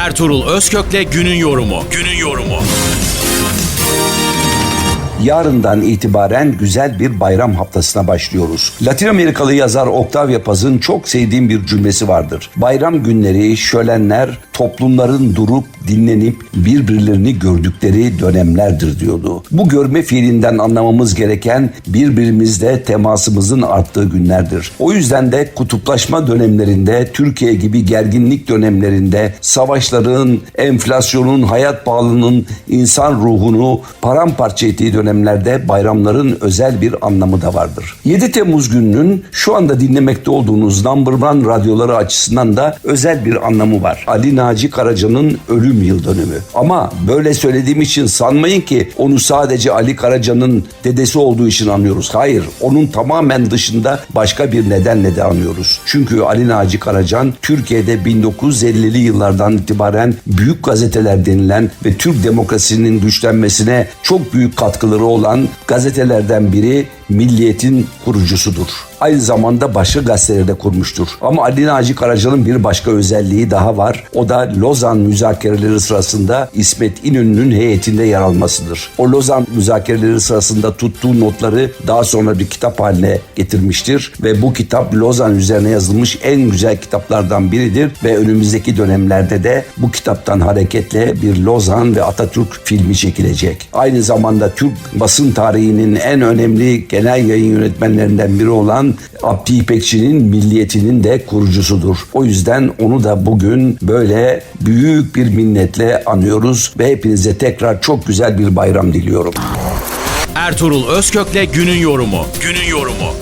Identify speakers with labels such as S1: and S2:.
S1: Ertuğrul Özkök'le günün yorumu. Günün yorumu.
S2: Yarından itibaren güzel bir bayram haftasına başlıyoruz. Latin Amerikalı yazar Octavia Paz'ın çok sevdiğim bir cümlesi vardır. Bayram günleri, şölenler, toplumların durup dinlenip birbirlerini gördükleri dönemlerdir diyordu. Bu görme fiilinden anlamamız gereken birbirimizle temasımızın arttığı günlerdir. O yüzden de kutuplaşma dönemlerinde, Türkiye gibi gerginlik dönemlerinde, savaşların, enflasyonun, hayat pahalılığının insan ruhunu paramparça ettiği dönemlerde bayramların özel bir anlamı da vardır. 7 Temmuz gününün şu anda dinlemekte olduğunuz Number One radyoları açısından da özel bir anlamı var. Ali Naci Karaca'nın ölüm yıl dönümü. Ama böyle söylediğim için sanmayın ki onu sadece Ali Karaca'nın dedesi olduğu için anlıyoruz. Hayır, onun tamamen dışında başka bir nedenle de anlıyoruz. Çünkü Ali Naci Karacan Türkiye'de 1950'li yıllardan itibaren büyük gazeteler denilen ve Türk demokrasinin güçlenmesine çok büyük katkıları olan gazetelerden biri Milliyet'in kurucusudur. Aynı zamanda başka gazeteleri de kurmuştur. Ama Ali Naci Karaca'nın bir başka özelliği daha var. O da Lozan müzakereleri sırasında İsmet İnönü'nün heyetinde yer almasıdır. O Lozan müzakereleri sırasında tuttuğu notları daha sonra bir kitap haline getirmiştir. Ve bu kitap Lozan üzerine yazılmış en güzel kitaplardan biridir. Ve önümüzdeki dönemlerde de bu kitaptan hareketle bir Lozan ve Atatürk filmi çekilecek. Aynı zamanda Türk basın tarihinin en önemli genel yayın yönetmenlerinden biri olan Abdi İpekçi'nin milliyetinin de kurucusudur. O yüzden onu da bugün böyle büyük bir minnetle anıyoruz ve hepinize tekrar çok güzel bir bayram diliyorum.
S1: Ertuğrul Özkök'le günün yorumu. Günün yorumu.